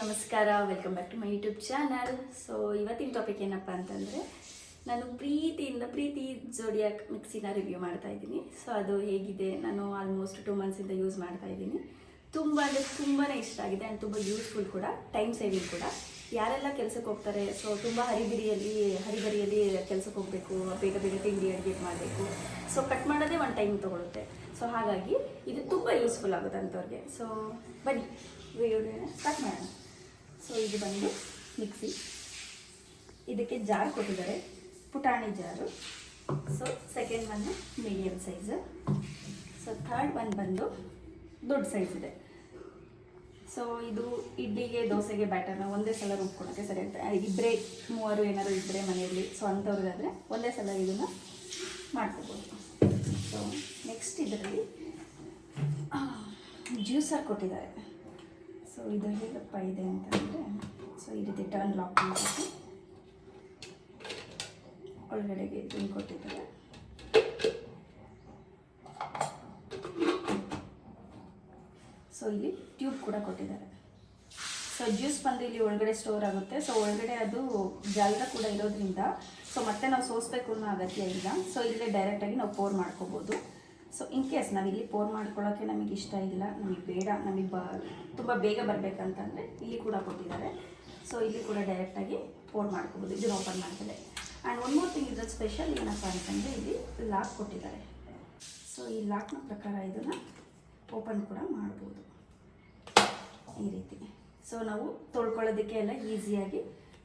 ನಮಸ್ಕಾರ welcome back to my YouTube channel so ಇವತ್ತಿನ topic ಏನಪ್ಪ ಅಂತಂದರೆ, ನಾನು ಪ್ರೀತಿಯಿಂದ, ಪ್ರೀತಿ ಜೋಡಿಯಾಕ್ ಮಿಕ್ಸಿನ ರಿವ್ಯೂ ಮಾಡ್ತಾ ಇದ್ದೀನಿ. ಸೊ ಅದು ಹೇಗಿದೆ, ನಾನು ಆಲ್ಮೋಸ್ಟ್ ಟೂ ಮಂತ್ಸಿಂದ ಯೂಸ್ ಮಾಡ್ತಾ ಇದ್ದೀನಿ. ತುಂಬ ಅಂದರೆ ತುಂಬಾ ಇಷ್ಟ ಆಗಿದೆ ಆ್ಯಂಡ್ ತುಂಬ ಯೂಸ್ಫುಲ್ ಕೂಡ ಟೈಮ್ ಸೇವಿಂಗ್ ಕೂಡ. ಯಾರೆಲ್ಲ ಕೆಲಸಕ್ಕೆ ಹೋಗ್ತಾರೆ ಸೊ ತುಂಬ ಹರಿಬಿರಿಯಲ್ಲಿ ಹರಿಬರಿಯಲ್ಲಿ ಕೆಲಸಕ್ಕೆ ಹೋಗಬೇಕು, ಬೇಗ ಬೇಗ ತಿಂಡಿ ಅಡುಗೆ ಮಾಡಬೇಕು. ಸೊ ಕಟ್ ಮಾಡೋದೇ ಒಂದು ಟೈಮ್ ತೊಗೊಳುತ್ತೆ. ಸೊ ಹಾಗಾಗಿ ಇದು ತುಂಬ ಯೂಸ್ಫುಲ್ ಆಗುತ್ತೆ ಅಂಥವ್ರಿಗೆ. ಸೊ ಬನ್ನಿ ವಿಡಿಯೋನ ಸ್ಟಾರ್ಟ್ ಮಾಡೋಣ. ಸೊ ಇದು ಬಂದು ಮಿಕ್ಸಿ ಇದಕ್ಕೆ ಜಾರ್ ಕೊಟ್ಟಿದ್ದಾರೆ. ಪುಟಾಣಿ ಜಾರು ಸೊ ಸೆಕೆಂಡ್ ಬಂದು medium size so third one ಬಂದು ದೊಡ್ಡ ಸೈಜ್ ಇದೆ. ಸೊ ಇದು ಇಡ್ಲಿಗೆ, ದೋಸೆಗೆ, ಬ್ಯಾಟರ್ನ ಒಂದೇ ಸಲ ರುಬ್ಕೊಳಕ್ಕೆ ಸರಿ ಆಗ್ತದೆ ಇಬ್ಬರೇ ಮೂವರು ಏನಾದ್ರು ಇದ್ದರೆ ಮನೆಯಲ್ಲಿ, ಸೊ ಅಂಥವ್ರಿಗಾದರೆ ಒಂದೇ ಸಲ ಇದನ್ನು ಮಾಡ್ಕೋಬೋದು. ಸೊ ನೆಕ್ಸ್ಟ್ ಇದರಲ್ಲಿ ಜ್ಯೂಸರ್ ಕೊಟ್ಟಿದ್ದಾರೆ. ಸೊ ಇದರಲ್ಲಿ ದಪ್ಪ ಇದೆ ಅಂತಂದರೆ ಸೊ ಈ ರೀತಿ ಟರ್ನ್ ಲಾಕ್ ಮಾಡಿ ಒಳಗಡೆಗೆ ಕೊಟ್ಟಿದ್ದಾರೆ. ಸೊ ಇಲ್ಲಿ ಟ್ಯೂಬ್ ಕೂಡ ಕೊಟ್ಟಿದ್ದಾರೆ. ಸೊ ಜ್ಯೂಸ್ ಬಂದು ಇಲ್ಲಿ ಒಳಗಡೆ ಸ್ಟೋರ್ ಆಗುತ್ತೆ. ಸೊ ಒಳಗಡೆ ಅದು ಜಾಲದ ಕೂಡ ಇರೋದ್ರಿಂದ ಸೊ ಮತ್ತೆ ನಾವು ಸೋಸ್ಬೇಕು ಅನ್ನೋ ಅಗತ್ಯ ಇಲ್ಲ. ಸೊ ಇಲ್ಲೇ ಡೈರೆಕ್ಟಾಗಿ ನಾವು ಪೋರ್ ಮಾಡ್ಕೋಬೋದು. ಸೊ ಇನ್ ಕೇಸ್ ನಾವು ಇಲ್ಲಿ ಪೋರ್ ಮಾಡ್ಕೊಳ್ಳೋಕ್ಕೆ ನಮಗೆ ಇಷ್ಟ ಇಲ್ಲ, ನಮಗೆ ಬೇಡ, ನಮಗೆ ಬ, ತುಂಬ ಬೇಗ ಬರಬೇಕಂತಂದರೆ ಇಲ್ಲಿ ಕೂಡ ಕೊಟ್ಟಿದ್ದಾರೆ. ಸೊ ಇಲ್ಲಿ ಕೂಡ ಡೈರೆಕ್ಟಾಗಿ ಪೋರ್ ಮಾಡ್ಕೋಬೋದು, ಇದನ್ನು ಓಪನ್ ಮಾಡ್ತಾರೆ. ಆ್ಯಂಡ್ ಒನ್ ಮೋರ್ ಥಿಂಗ್ ಇದ್ರ ಸ್ಪೆಷಲ್ ಏನಪ್ಪ ಅಂತಂದರೆ ಇಲ್ಲಿ ಲಾಕ್ ಕೊಟ್ಟಿದ್ದಾರೆ. ಸೊ ಈ ಲಾಕ್ನ ಪ್ರಕಾರ ಇದನ್ನು ಓಪನ್ ಕೂಡ ಮಾಡ್ಬೋದು. ಈ ರೀತಿ. ಸೊ ನಾವು ತೊಳ್ಕೊಳ್ಳೋದಕ್ಕೆ ಎಲ್ಲ ಈಸಿಯಾಗಿ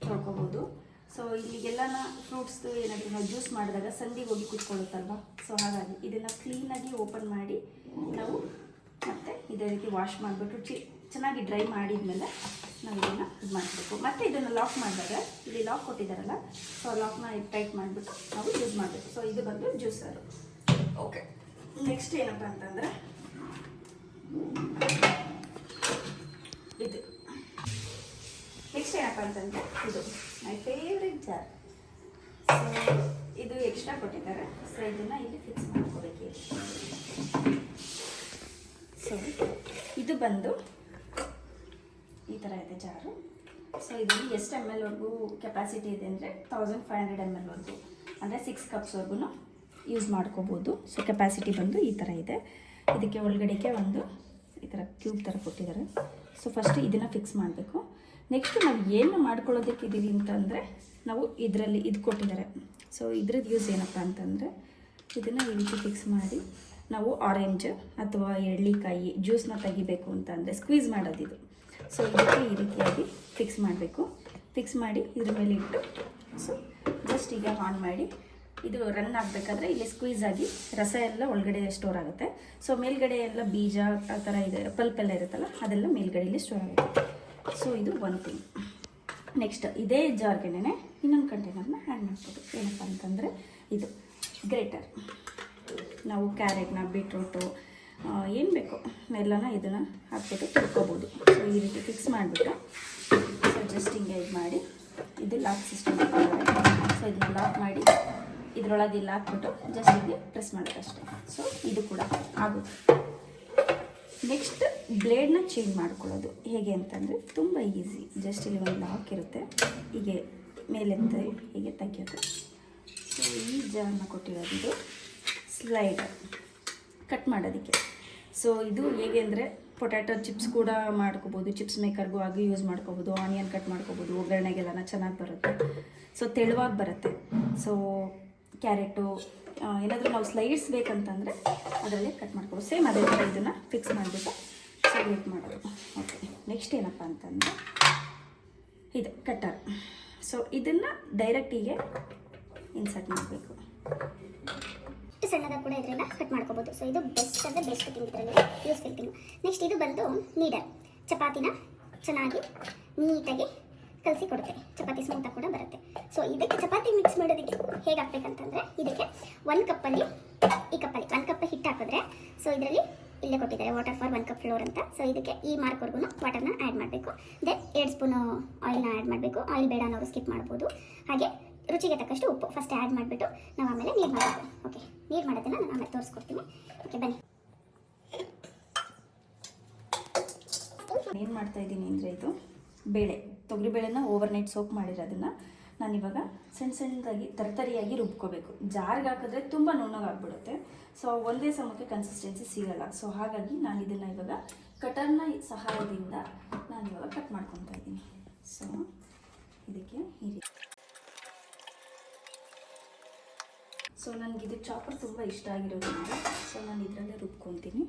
ತೊಳ್ಕೊಬೋದು. ಸೊ ಇಲ್ಲಿಗೆಲ್ಲನ ಫ್ರೂಟ್ಸ್ದು ಏನಾದರೂ ನಾವು ಜ್ಯೂಸ್ ಮಾಡಿದಾಗ ಸಂದಿಗೆ ಹೋಗಿ ಕುತ್ಕೊಳ್ಳುತ್ತಲ್ವ? ಸೊ ಹಾಗಾಗಿ ಇದನ್ನು ಕ್ಲೀನಾಗಿ ಓಪನ್ ಮಾಡಿ ನಾವು ಮತ್ತೆ ಇದೇ ರೀತಿ ವಾಶ್ ಮಾಡಿಬಿಟ್ಟು ಚಿ ಚೆನ್ನಾಗಿ ಡ್ರೈ ಮಾಡಿದ್ಮೇಲೆ ನಾವು ಇದನ್ನು ಇದು ಮಾಡಬೇಕು ಮತ್ತೆ ಇದನ್ನು ಲಾಕ್ ಮಾಡಿದಾಗ, ಇಲ್ಲಿ ಲಾಕ್ ಕೊಟ್ಟಿದ್ದಾರಲ್ಲ ಸೊ ಲಾಕ್ನ ಟೈಟ್ ಮಾಡಿಬಿಟ್ಟು ನಾವು ಯೂಸ್ ಮಾಡಬೇಕು. ಸೊ ಇದು ಬಂದು ಜ್ಯೂಸರು ಓಕೆ ನೆಕ್ಸ್ಟ್ ಏನಪ್ಪ ಅಂತಂದರೆ, ಇದು. ನೆಕ್ಸ್ಟ್ ಏನಪ್ಪ ಅಂತಂದರೆ ಇದು ಮೈ ಫೇವ್ರೆಟ್ ಜಾರ್ ಸೊ ಇದು ಎಕ್ಸ್ಟ್ರಾ ಕೊಟ್ಟಿದ್ದಾರೆ. ಸೊ ಇದನ್ನು ಇಲ್ಲಿ ಫಿಕ್ಸ್ ಮಾಡ್ಕೋಬೇಕು. ಸೊ ಇದು ಬಂದು ಈ ಥರ ಇದೆ ಜಾರು. ಸೊ ಇದರಲ್ಲಿ ಎಷ್ಟು ಎಂ ಎಲ್ವರೆಗೂ ಕೆಪಾಸಿಟಿ ಇದೆ ಅಂದರೆ ತೌಸಂಡ್ ಫೈವ್ ಹಂಡ್ರೆಡ್ ಎಂ ಎಲ್ವರೆಗೂ ಅಂದರೆ ಸಿಕ್ಸ್ ಕಪ್ಸ್ವರೆಗೂ ಯೂಸ್ ಮಾಡ್ಕೋಬೋದು. ಸೊ ಕೆಪಾಸಿಟಿ ಬಂದು ಈ ಥರ ಇದೆ. ಇದಕ್ಕೆ ಒಳಗಡೆಗೆ ಒಂದು ಈ ಥರ ಕ್ಯೂಬ್ ಥರ ಕೊಟ್ಟಿದ್ದಾರೆ. ಸೊ ಫಸ್ಟ್ ಇದನ್ನು ಫಿಕ್ಸ್ ಮಾಡಬೇಕು. ನೆಕ್ಸ್ಟ್ ನಾವು ಏನು ಮಾಡ್ಕೊಳ್ಳೋದಕ್ಕಿದ್ದೀವಿ ಅಂತಂದರೆ ನಾವು ಇದರಲ್ಲಿ ಇದು ಕೊಟ್ಟಿದ್ದಾರೆ. ಸೊ ಇದ್ರದ್ದು ಯೂಸ್ ಏನಪ್ಪ ಅಂತಂದರೆ, ಇದನ್ನು ಈ ರೀತಿ ಫಿಕ್ಸ್ ಮಾಡಿ, ನಾವು ಆರೆಂಜ್ ಅಥವಾ ಎಳ್ಳಿಕಾಯಿ ಜ್ಯೂಸ್ನ ತೆಗಿಬೇಕು ಅಂತಂದರೆ ಸ್ಕ್ವೀಸ್ ಮಾಡೋದಿದು ಸೊ ಇದಕ್ಕೆ ಈ ರೀತಿಯಾಗಿ ಫಿಕ್ಸ್ ಮಾಡಬೇಕು. ಫಿಕ್ಸ್ ಮಾಡಿ ಇದ್ರ ಮೇಲೆ ಇಟ್ಟು ಸೊ ಜಸ್ಟ್ ಈಗ ಆನ್ ಮಾಡಿ ಇದು ರನ್ ಆಗಬೇಕಾದ್ರೆ ಇಲ್ಲಿ ಸ್ಕ್ವೀಸ್ ಆಗಿ ರಸ ಎಲ್ಲ ಒಳಗಡೆ ಸ್ಟೋರ್ ಆಗುತ್ತೆ. ಸೊ ಮೇಲ್ಗಡೆ ಎಲ್ಲ ಬೀಜ, ಆ ಥರ ಇದೆ ಪಲ್ಪ್ ಎಲ್ಲ ಇರುತ್ತಲ್ಲ, ಅದೆಲ್ಲ ಮೇಲ್ಗಡೆಯಲ್ಲಿ ಸ್ಟೋರ್ ಆಗುತ್ತೆ. ಸೊ ಇದು ಒನ್ ಥಿಂಗ್ ನೆಕ್ಸ್ಟ್ ಇದೇ ಜಾರ್ಗೆನೆ ಇನ್ನೊಂದು ಕಂಟೈನರ್ನ ಆ್ಯಡ್ ಮಾಡ್ಬೋದು. ಏನಪ್ಪ ಅಂತಂದರೆ ಇದು ಗ್ರೇಟರ್ ನಾವು ಕ್ಯಾರೆಟ್ನ ಬೀಟ್ರೂಟು ಏನು ಬೇಕು ಎಲ್ಲನ ಇದನ್ನು ಹಾಕ್ಬಿಟ್ಟು ತಿಳ್ಕೊಬೋದು ಸೊ ಈ ರೀತಿ ಫಿಕ್ಸ್ ಮಾಡಿಬಿಟ್ಟು ಸೊ ಜಸ್ಟ್ ಹಿಂಗೆ ಇದು ಮಾಡಿ ಇದು ಲಾಕ್ ಸಿಸ್ಟಮ್ ಸೊ ಇದನ್ನ ಲಾಕ್ ಮಾಡಿ ಇದರೊಳಗೆ ಇಲ್ಲ ಹಾಕ್ಬಿಟ್ಟು ಜಸ್ಟ್ ಹೀಗೆ ಪ್ರೆಸ್ ಮಾಡೋದಷ್ಟೇ. ಸೊ ಇದು ಕೂಡ ಆಗುತ್ತೆ. ನೆಕ್ಸ್ಟ್ ಬ್ಲೇಡ್ನ ಚೇಂಜ್ ಮಾಡ್ಕೊಳ್ಳೋದು ಹೇಗೆ ಅಂತಂದರೆ ತುಂಬ ಈಸಿ ಜಸ್ಟ್ ಇಲ್ಲಿ ಒಂದು ಲಾಕ್ ಇರುತ್ತೆ. ಹೀಗೆ ಮೇಲೆಂತ ಹೀಗೆ ತೆಗಿಯೋದು. ಸೊ ಈ ಜಾರ್ನ ಕೊಟ್ಟಿರೋದು ಸ್ಲೈಡ್ ಕಟ್ ಮಾಡೋದಕ್ಕೆ. ಸೊ ಇದು ಹೇಗೆ ಅಂದರೆ ಪೊಟ್ಯಾಟೊ ಚಿಪ್ಸ್ ಕೂಡ ಮಾಡ್ಕೋಬೋದು. ಚಿಪ್ಸ್ ಮೇಕರ್ಗೂ ಆಗಿ ಯೂಸ್ ಮಾಡ್ಕೋಬೋದು. ಆನಿಯನ್ ಕಟ್ ಮಾಡ್ಕೋಬೋದು. ಒಗ್ಗರಣೆಗೆಲ್ಲ ಚೆನ್ನಾಗಿ ಬರುತ್ತೆ. ಸೊ ತೆಳುವಾಗಿ ಬರುತ್ತೆ. ಸೊ ಕ್ಯಾರೆಟು ಏನಾದರೂ ನಾವು ಸ್ಲೈಡ್ಸ್ ಬೇಕಂತಂದರೆ ಅದರಲ್ಲಿ ಕಟ್ ಮಾಡ್ಕೋಬೋದು ಸೇಮ್ ಅದೇ ಥರ ಇದನ್ನು ಫಿಕ್ಸ್ ಮಾಡಿಬಿಟ್ಟು ಸೊ ವೇಟ್ ಮಾಡೋದು. ಓಕೆ ನೆಕ್ಸ್ಟ್ ಏನಪ್ಪ ಅಂತಂದರೆ ಇದು ಕಟ್ಟರ್ ಸೊ ಇದನ್ನು ಡೈರೆಕ್ಟಿಗೆ ಇನ್ಸರ್ಟ್ ಮಾಡಬೇಕು. ಸಣ್ಣದ ಕೂಡ ಇದರಿಂದ ಕಟ್ ಮಾಡ್ಕೋಬೋದು. ಸೊ ಇದು ಬೆಸ್ಟ್ ಅಂದರೆ ಬೆಸ್ಟ್ ಥಿಂಗ್ ಇದರಲ್ಲಿ ಯೂಸ್ಫುಲ್ ನೆಕ್ಸ್ಟ್ ಇದು ಬಂದು ನೀಡರ್ ಚಪಾತಿನ ಚೆನ್ನಾಗಿ ನೀಟಾಗಿ ಕಲಸಿ ಕೊಡುತ್ತೆ. ಚಪಾತಿ ಸ್ಮೂತ ಕೂಡ ಬರುತ್ತೆ. ಸೊ ಇದಕ್ಕೆ ಚಪಾತಿ ಮಿಕ್ಸ್ ಮಾಡೋದಕ್ಕೆ ಹೇಗೆ ಹಾಕ್ಬೇಕಂತಂದರೆ ಇದಕ್ಕೆ ಒನ್ ಕಪ್ಪಲ್ಲಿ ಈ ಕಪ್ಪಲ್ಲಿ ಒನ್ ಕಪ್ ಹಿಟ್ಟು ಹಾಕಿದ್ರೆ ಸೊ ಇದರಲ್ಲಿ ಇಲ್ಲೇ ಕೊಟ್ಟಿದ್ದಾರೆ water for one cup flour ಅಂತ. ಸೊ ಇದಕ್ಕೆ ಈ ಮಾರ್ಕ್ವರೆಗೂ ವಾಟರ್ನ ಆ್ಯಡ್ ಮಾಡಬೇಕು. ದೆನ್ ಎರಡು ಸ್ಪೂನು ಆಯಿಲ್ನ ಆ್ಯಡ್ ಮಾಡಬೇಕು. ಆಯಿಲ್ ಬೇಡ ಅನ್ನೋರು ಸ್ಕಿಪ್ ಮಾಡ್ಬೋದು. ಹಾಗೆ ರುಚಿಗೆ ತಕ್ಕಷ್ಟು ಉಪ್ಪು ಫಸ್ಟ್ ಆ್ಯಡ್ ಮಾಡಿಬಿಟ್ಟು ನಾವು ಆಮೇಲೆ ನೀರು ಮಾಡಬೇಕು. ಓಕೆ ನೀರು ಮಾಡೋದನ್ನು ನಾನು ಆಮೇಲೆ ತೋರಿಸ್ಕೊಡ್ತೀನಿ. ಓಕೆ ಬನ್ನಿ. ಏನು ಮಾಡ್ತಾ ಇದ್ದೀನಿ ಅಂದರೆ ಇದು. ಬೇಳೆ ತೊಗರಿಬೇಳೆನ ಓವರ್ ನೈಟ್ ಸೋಪ್ ಮಾಡಿರೋದನ್ನು ನಾನಿವಾಗ ಸಣ್ಣ ಸಣ್ಣದಾಗಿ, ತರ್ತರಿಯಾಗಿ ರುಬ್ಕೋಬೇಕು. ಜಾರಿಗೆ ಹಾಕಿದ್ರೆ ತುಂಬ ನುಣ್ಣಗಾಗ್ಬಿಡುತ್ತೆ. ಸೊ ಒಂದೇ ಸಮಕ್ಕೆ ಕನ್ಸಿಸ್ಟೆನ್ಸಿ ಸಿಗಲ್ಲ. ಸೊ ಹಾಗಾಗಿ ನಾನು ಇದನ್ನು ಇವಾಗ ಕಟರ್ನ ಸಹಾಯದಿಂದ ನಾನು ಇವಾಗ ಕಟ್ ಮಾಡ್ಕೊತಾ ಇದ್ದೀನಿ. ಸೊ ಇದಕ್ಕೆ ಈ ಸೊ ನನಗಿದು ಚಾಪರ್ ತುಂಬ ಇಷ್ಟ ಆಗಿರೋದ್ರಿಂದ ಸೊ ನಾನು ಇದರಲ್ಲೇ ರುಬ್ಕೊತೀನಿ.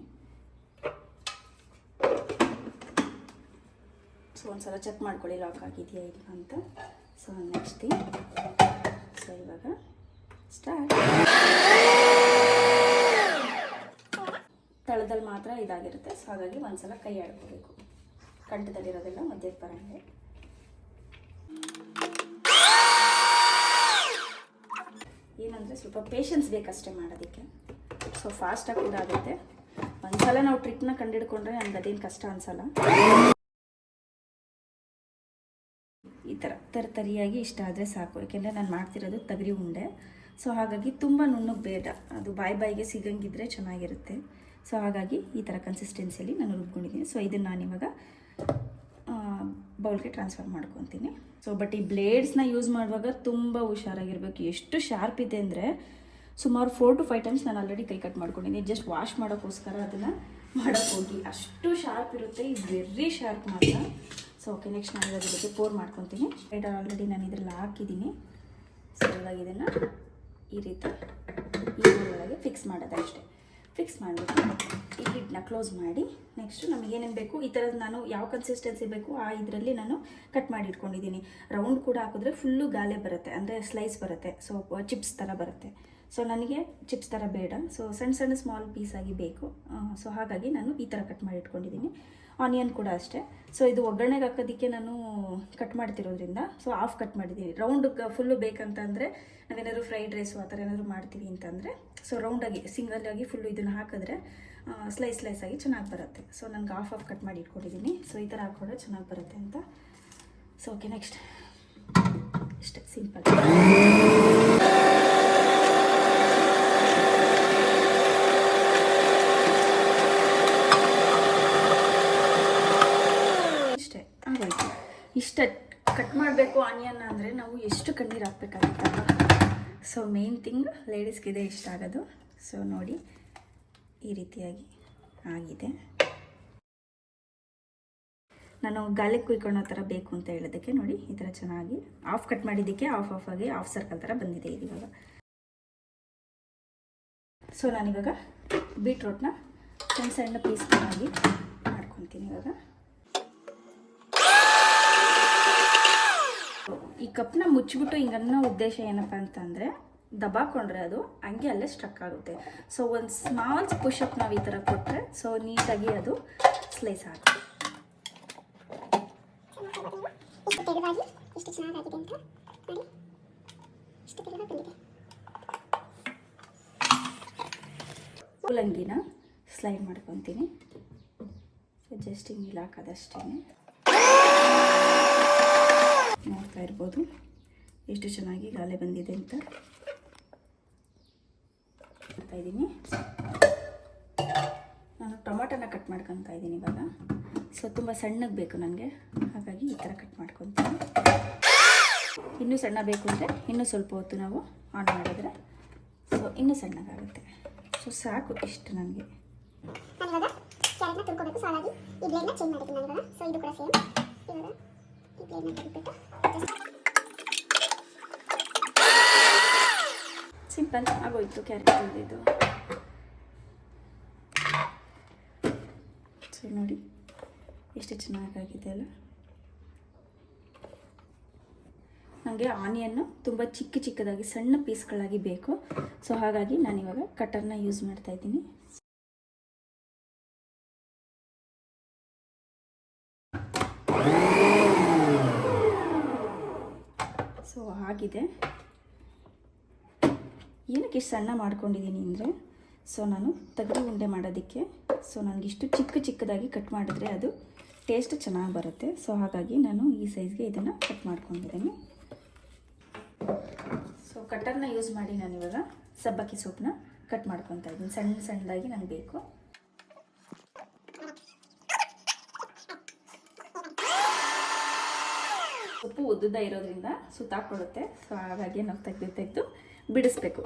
ಸೊ ಒಂದ್ಸಲ ಚೆಕ್ ಮಾಡ್ಕೊಳ್ಳಿ ಲಾಕ್ ಆಗಿದೆಯಾ ಇಲ್ಲ ಅಂತ. ಸೊ ನೆಕ್ಸ್ಟ್ ಥಿಂಗ್ ಸೊ ಇವಾಗ ಸ್ಟಾರ್ಟ್ ತಳದಲ್ಲಿ ಮಾತ್ರ ಇದಾಗಿರುತ್ತೆ. ಸೊ ಹಾಗಾಗಿ ಒಂದ್ಸಲ ಕೈ ಆಡ್ಕೋಬೇಕು. ಕಂಠದಲ್ಲಿರೋದೆಲ್ಲ ಮಧ್ಯಕ್ಕೆ ಬರಂಗೆ. ಏನಂದರೆ ಸ್ವಲ್ಪ ಪೇಷನ್ಸ್ ಬೇಕಷ್ಟೇ ಮಾಡೋದಕ್ಕೆ. ಸೊ ಫಾಸ್ಟಾಗಿ ಕೂಡ ಆಗುತ್ತೆ ಒಂದ್ಸಲ ನಾವು ಟ್ರಿಕ್ನ ಕಂಡಿಡ್ಕೊಂಡ್ರೆ ನಮ್ಗೆ ಅದೇನು ಕಷ್ಟ ಅನ್ಸಲ್ಲ. ಈ ಥರ ತರಿಯಾಗಿ ಇಷ್ಟ ಆದರೆ ಸಾಕು. ಏಕೆಂದರೆ ನಾನು ಮಾಡ್ತಿರೋದು ತಗರಿ ಉಂಡೆ. ಸೊ ಹಾಗಾಗಿ ತುಂಬ ನುಣ್ಣಗೆ ಬೇಡ ಅದು ಬಾಯಿ ಬಾಯಿಗೆ ಸಿಗಂಗಿದ್ರೆ ಚೆನ್ನಾಗಿರುತ್ತೆ. ಸೊ ಹಾಗಾಗಿ ಈ ಥರ ಕನ್ಸಿಸ್ಟೆನ್ಸಿಯಲ್ಲಿ ನಾನು ರುಬ್ಕೊಂಡಿದ್ದೀನಿ. ಸೊ ಇದನ್ನು ನಾನಿವಾಗ ಬೌಲ್ಗೆ ಟ್ರಾನ್ಸ್ಫರ್ ಮಾಡ್ಕೊತೀನಿ. ಸೊ ಬಟ್ ಈ ಬ್ಲೇಡ್ಸ್ನ ಯೂಸ್ ಮಾಡುವಾಗ ತುಂಬ ಹುಷಾರಾಗಿರ್ಬೇಕು. ಎಷ್ಟು ಶಾರ್ಪ್ ಇದೆ ಅಂದರೆ ಸುಮಾರು ಫೋರ್ ಟು ಫೈವ್ ಟೈಮ್ಸ್ ನಾನು ಆಲ್ರೆಡಿ ಕೈ ಕಟ್ ಮಾಡ್ಕೊಂಡಿದ್ದೀನಿ. ಜಸ್ಟ್ ವಾಶ್ ಮಾಡೋಕ್ಕೋಸ್ಕರ ಅದನ್ನು ಮಾಡೋಕ್ಕೋಗಿ ಅಷ್ಟು ಶಾರ್ಪ್ ಇರುತ್ತೆ. ಈ ವೆರಿ ಶಾರ್ಪ್ ಮಾತ್ರ. ಸೊ ಓಕೆ ನೆಕ್ಸ್ಟ್ ನಾನು ಇವಾಗ ಇದಕ್ಕೆ ಪೋರ್ ಮಾಡ್ಕೊತೀನಿ. ಲೈಟರ್ ಆಲ್ರೆಡಿ ನಾನು ಇದರಲ್ಲಿ ಹಾಕಿದ್ದೀನಿ. ಸೊ ಇವಾಗ ಇದನ್ನು ಈ ರೀತಿ ಈ ಒಳಗೆ ಫಿಕ್ಸ್ ಮಾಡೋದಷ್ಟೇ ಫಿಕ್ಸ್ ಮಾಡಿಬಿಟ್ಟು ಈ ಹಿಟ್ಟನ್ನ ಕ್ಲೋಸ್ ಮಾಡಿ ನೆಕ್ಸ್ಟು ನಮಗೆ ಏನೇನು ಬೇಕು, ಈ ಥರದ್ದು ನಾನು ಯಾವ ಕನ್ಸಿಸ್ಟೆನ್ಸಿ ಬೇಕು, ಆ ಇದರಲ್ಲಿ ನಾನು ಕಟ್ ಮಾಡಿ ಇಟ್ಕೊಂಡಿದ್ದೀನಿ. ರೌಂಡ್ ಕೂಡ ಹಾಕಿದ್ರೆ ಫುಲ್ಲು ಗಾಲೆ ಬರುತ್ತೆ, ಅಂದರೆ ಸ್ಲೈಸ್ ಬರುತ್ತೆ. ಸೊ ಚಿಪ್ಸ್ ಥರ ಬರುತ್ತೆ. ಸೊ ನನಗೆ ಚಿಪ್ಸ್ ಥರ ಬೇಡ. ಸೊ ಸಣ್ಣ ಸಣ್ಣ ಸ್ಮಾಲ್ ಪೀಸಾಗಿ ಬೇಕು. ಸೊ ಹಾಗಾಗಿ ನಾನು ಈ ಥರ ಕಟ್ ಮಾಡಿ ಇಟ್ಕೊಂಡಿದ್ದೀನಿ. ಆನಿಯನ್ ಕೂಡ ಅಷ್ಟೇ. ಸೊ ಇದು ಒಗ್ಗರಣೆಗೆ ಹಾಕೋದಕ್ಕೆ ನಾನು ಕಟ್ ಮಾಡ್ತಿರೋದ್ರಿಂದ ಸೊ ಆಫ್ ಕಟ್ ಮಾಡಿದ್ದೀನಿ ರೌಂಡ್ ಫುಲ್ಲು ಬೇಕಂತಂದರೆ ನಾವೇನಾದ್ರು ಫ್ರೈಡ್ ರೈಸು ಆ ಥರ ಏನಾದರೂ ಮಾಡ್ತೀವಿ ಅಂತಂದರೆ ಸೊ ರೌಂಡಾಗಿ ಸಿಂಗಲ್ ಆಗಿ ಫುಲ್ಲು ಇದನ್ನು ಹಾಕಿದ್ರೆ ಸ್ಲೈಸ್ ಸ್ಲೈಸ್ ಆಗಿ ಚೆನ್ನಾಗಿ ಬರುತ್ತೆ. ಸೊ ನನಗೆ ಆಫ್ ಆಫ್ ಕಟ್ ಮಾಡಿ ಇಟ್ಕೊಂಡಿದ್ದೀನಿ ಸೊ ಈ ಥರ ಹಾಕೊಂಡ್ರೆ ಚೆನ್ನಾಗಿ ಬರುತ್ತೆ ಅಂತ. ಸೊ ಓಕೆ ನೆಕ್ಸ್ಟ್ ಇಷ್ಟೇ ಸಿಂಪಲ್ ಇಷ್ಟೇ ಆಗೋಯ್ತು ಇಷ್ಟ ಕಟ್ ಮಾಡಬೇಕು ಆನಿಯನ್ ಅಂದರೆ ನಾವು ಎಷ್ಟು ಕಣ್ಣೀರು ಹಾಕ್ಬೇಕಾಗುತ್ತೆ ಸೊ ಮೇನ್ ಥಿಂಗ್ ಲೇಡೀಸ್ಗೆ ಇದೆ, ಇಷ್ಟ ಆಗೋದು. ಸೊ ನೋಡಿ, ಈ ರೀತಿಯಾಗಿ ಆಗಿದೆ. ನಾನು ಗಾಳಿ ಕುಯ್ಕೊಳ್ಳೋ ಥರ ಬೇಕು ಅಂತ ಹೇಳೋದಕ್ಕೆ, ನೋಡಿ, ಈ ಥರ ಚೆನ್ನಾಗಿ ಆಫ್ ಕಟ್ ಮಾಡಿದ್ದಕ್ಕೆ ಆಫ್ ಆಫ್ ಆಗಿ ಆಫ್ ಸರ್ಕಲ್ ಥರ ಬಂದಿದೆ ಇದು ಇವಾಗ. ಸೊ ನಾನಿವಾಗ ಬೀಟ್ರೋಟ್ನ ಸಣ್ಣ ಸಣ್ಣ ಪೀಸ್ ಪೀಸ್ಗಳಾಗಿ ಮಾಡ್ಕೊತೀನಿ ಇವಾಗ. ಈ ಕಪ್ನ ಮುಚ್ಚಿಬಿಟ್ಟು ಹಿಂಗನ್ನೋ ಉದ್ದೇಶ ಏನಪ್ಪ ಅಂತಂದರೆ ದಬಾಕೊಂಡ್ರೆ ಅದು ಹಂಗೆ ಅಲ್ಲೇ ಸ್ಟ್ರಕ್ ಆಗುತ್ತೆ. ಸೊ ಒಂದು ಸ್ಮಾಲ್ ಪುಷಪ್ ನಾವು ಈ ಥರ ಕೊಟ್ಟರೆ ಸೊ ನೀಟಾಗಿ ಅದು ಸ್ಲೈಸ್ ಆಗುತ್ತೆ. ಎಷ್ಟು ತೆಳುವಾಗಿ ಎಷ್ಟು ಚೆನ್ನಾಗಾಗಿದೆ ಅಂತ ನೋಡಿ ಎಷ್ಟು ತೆಳುವಾಗಿ ಬಂದಿದೆ ಮೂಲಂಗಿನ ಸ್ಲೈಡ್ ಮಾಡ್ಕೊತೀನಿ. ಸೊ ಜಸ್ಟ್ ಹಿಂಗೆ ಹಾಕೋದಷ್ಟೇ ನೋಡ್ತಾ ಇರ್ಬೋದು. ಎಷ್ಟು ಚೆನ್ನಾಗಿ ಗಾಲೆ ಬಂದಿದೆ ಅಂತ ಮಾಡ್ತಾ ಇದ್ದೀನಿ. ನಾನು ಟೊಮಾಟೋನ ಕಟ್ ಮಾಡ್ಕೊತಾ ಇದ್ದೀನಿ ಇವಾಗ. ಸೊ ತುಂಬ ಸಣ್ಣಗೆ ಬೇಕು ನನಗೆ ಹಾಗಾಗಿ ಈ ಥರ ಕಟ್ ಮಾಡ್ಕೊತೀನಿ. ಇನ್ನೂ ಸಣ್ಣ ಬೇಕು ಅಂದರೆ ಇನ್ನೂ ಸ್ವಲ್ಪ ಹೊತ್ತು ನಾವು ಆನ್ ಮಾಡಿದ್ರೆ. ಸೊ ಇನ್ನೂ ಸಣ್ಣಗಾಗುತ್ತೆ. ಸೊ ಸಾಕು ಇಷ್ಟು ನನಗೆ ಸೊ ಇದು ಕೂಡ ಸೇಮ್ ಇವಾಗ ಈ ಬ್ಲೇಡ್ನ ಸಿಂಪಲ್, ಆಗೋಯ್ತು ಕ್ಯಾರೆಟ್ ಇದು ಸೊ, ನೋಡಿ, ಎಷ್ಟು ಚೆನ್ನಾಗಾಗಿದೆ ಅಲ್ಲ. ನನಗೆ ಆನಿಯನ್ನು ತುಂಬ ಚಿಕ್ಕ ಚಿಕ್ಕದಾಗಿ, ಸಣ್ಣ ಪೀಸ್ಗಳಾಗಿ ಬೇಕು. ಸೊ, ಹಾಗಾಗಿ ನಾನಿವಾಗ ಕಟರ್ನ ಯೂಸ್ ಮಾಡ್ತಾ ಸೊ ಆಗಿದೆ. ಏನಕ್ಕೆ ಇಷ್ಟು ಸಣ್ಣ ಮಾಡ್ಕೊಂಡಿದ್ದೀನಿ ಅಂದರೆ, ಸೊ ನಾನು ತಗರಿ ಉಂಡೆ ಮಾಡೋದಕ್ಕೆ, ಸೊ ನನಗಿಷ್ಟು ಚಿಕ್ಕ ಚಿಕ್ಕದಾಗಿ ಕಟ್ ಮಾಡಿದ್ರೆ ಅದು ಟೇಸ್ಟ್ ಚೆನ್ನಾಗಿ ಬರುತ್ತೆ. ಸೊ ಹಾಗಾಗಿ ನಾನು ಈ ಸೈಜ್ಗೆ ಇದನ್ನು ಕಟ್ ಮಾಡ್ಕೊಂಡಿದ್ದೀನಿ. ಸೊ ಕಟರ್ನ ಯೂಸ್ ಮಾಡಿ ನಾನಿವಾಗ ಸಬ್ಬಕ್ಕಿ ಸೊಪ್ಪನ್ನ ಕಟ್ ಮಾಡ್ಕೊತಾ ಇದ್ದೀನಿ. ಸಣ್ಣ ಸಣ್ಣದಾಗಿ ನನಗೆ ಬೇಕು. ಉದ್ದುದ್ದ ಇರೋದ್ರಿಂದ ಸುತ್ತಾಕೊಳ್ಳುತ್ತೆ ಸೊ ಹಾಗಾಗಿ ನಾವು ತೆಗೆದು ತೆಗೆದು ಬಿಡಿಸ್ಬೇಕು.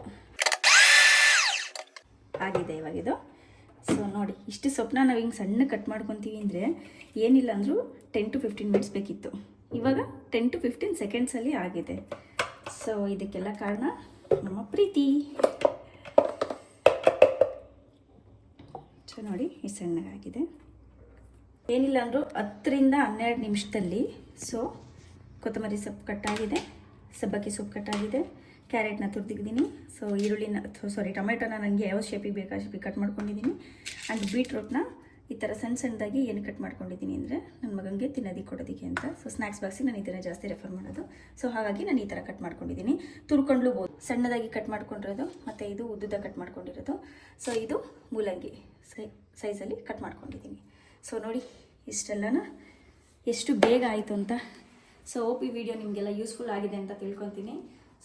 ಆಗಿದೆ ಇವಾಗಿದು ಸೊ ನೋಡಿ, ಇಷ್ಟು ಸೊಪ್ಪನ್ನ ನಾವು ಹಿಂಗೆ ಸಣ್ಣ ಕಟ್ ಮಾಡ್ಕೊತೀವಿ ಅಂದರೆ ಏನಿಲ್ಲ ಅಂದರೂ ಟೆನ್ ಟು ಫಿಫ್ಟೀನ್ ಮಿನಿಟ್ಸ್ ಬೇಕಿತ್ತು. ಇವಾಗ ಟೆನ್ ಟು ಫಿಫ್ಟೀನ್ ಸೆಕೆಂಡ್ಸಲ್ಲಿ ಆಗಿದೆ. ಸೊ ಇದಕ್ಕೆಲ್ಲ ಕಾರಣ ನಮ್ಮ ಪ್ರೀತಿ. ಸೊ ನೋಡಿ, ಈ ಸಣ್ಣಗಾಗಿದೆ. ಏನಿಲ್ಲ ಅಂದರೂ ಹತ್ತರಿಂದ ಹನ್ನೆರಡು ನಿಮಿಷದಲ್ಲಿ ಸೊ ಕೊತ್ತಂಬರಿ ಸೊಪ್ಪು ಕಟ್ಟಾಗಿದೆ, ಸಬ್ಬಕ್ಕಿ ಸೊಪ್ಪು ಕಟ್ಟಾಗಿದೆ, ಕ್ಯಾರೆಟ್ನ ತುರ್ದಿದ್ದೀನಿ ಸೊ ಈರುಳ್ಳಿನ ಸಾರಿ ಟೊಮೆಟೊನ ನನಗೆ ಯಾವ ಶೇಪಿಗೆ ಬೇಕಾ ಶೇಪಿಗೆ ಕಟ್ ಮಾಡ್ಕೊಂಡಿದ್ದೀನಿ ಆ್ಯಂಡ್ ಬೀಟ್ರೂಟ್ನ ಈ ಥರ ಸಣ್ಣ ಸಣ್ಣದಾಗಿ ಏನು ಕಟ್ ಮಾಡ್ಕೊಂಡಿದ್ದೀನಿ ಅಂದರೆ ನನ್ನ ಮಗನಿಗೆ ತಿನ್ನೋದಕ್ಕೆ ಕೊಡೋದಕ್ಕೆ ಅಂತ. ಸೊ ಸ್ನ್ಯಾಕ್ಸ್ ಬಾಕ್ಸಿಗೆ ನಾನು ಇದನ್ನು ಜಾಸ್ತಿ ರೆಫರ್ ಮಾಡೋದು. ಸೊ ಹಾಗಾಗಿ ನಾನು ಈ ಥರ ಕಟ್ ಮಾಡ್ಕೊಂಡಿದ್ದೀನಿ ತುರ್ಕೊಂಡ್ಲೂಬೋದು ಸಣ್ಣದಾಗಿ ಕಟ್ ಮಾಡ್ಕೊಂಡಿರೋದು, ಮತ್ತು ಇದು ಉದ್ದುದ ಕಟ್ ಮಾಡ್ಕೊಂಡಿರೋದು. ಸೊ ಇದು ಮೂಲಂಗಿ ಸೈ ಸೈಜಲ್ಲಿ ಕಟ್ ಮಾಡ್ಕೊಂಡಿದ್ದೀನಿ ಸೊ ನೋಡಿ ಇಷ್ಟೆಲ್ಲನ, ಎಷ್ಟು ಬೇಗ ಆಯಿತು ಅಂತ ಸೊ ಓಪ್ ಈ ವಿಡಿಯೋ ನಿಮಗೆಲ್ಲ ಯೂಸ್ಫುಲ್ ಆಗಿದೆ ಅಂತ ತಿಳ್ಕೊತೀನಿ.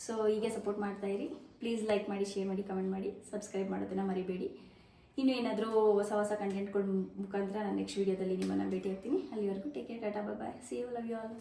ಸೊ ಹೀಗೆ ಸಪೋರ್ಟ್ ಮಾಡ್ತಾ ಇರಿ. ಪ್ಲೀಸ್ ಲೈಕ್ ಮಾಡಿ ಶೇರ್ ಮಾಡಿ ಕಮೆಂಟ್ ಮಾಡಿ. ಸಬ್ಸ್ಕ್ರೈಬ್ ಮಾಡೋದನ್ನು ಮರಿಬೇಡಿ. ಇನ್ನು ಏನಾದರೂ ಹೊಸ ಹೊಸ ಕಂಟೆಂಟ್ಗಳ ಮುಖಾಂತರ ನಾನು ನೆಕ್ಸ್ಟ್ ವೀಡಿಯೋದಲ್ಲಿ ನಿಮ್ಮನ್ನು ಭೇಟಿ ಆಗ್ತೀನಿ. ಅಲ್ಲಿವರೆಗೂ take care tata bye see you love you all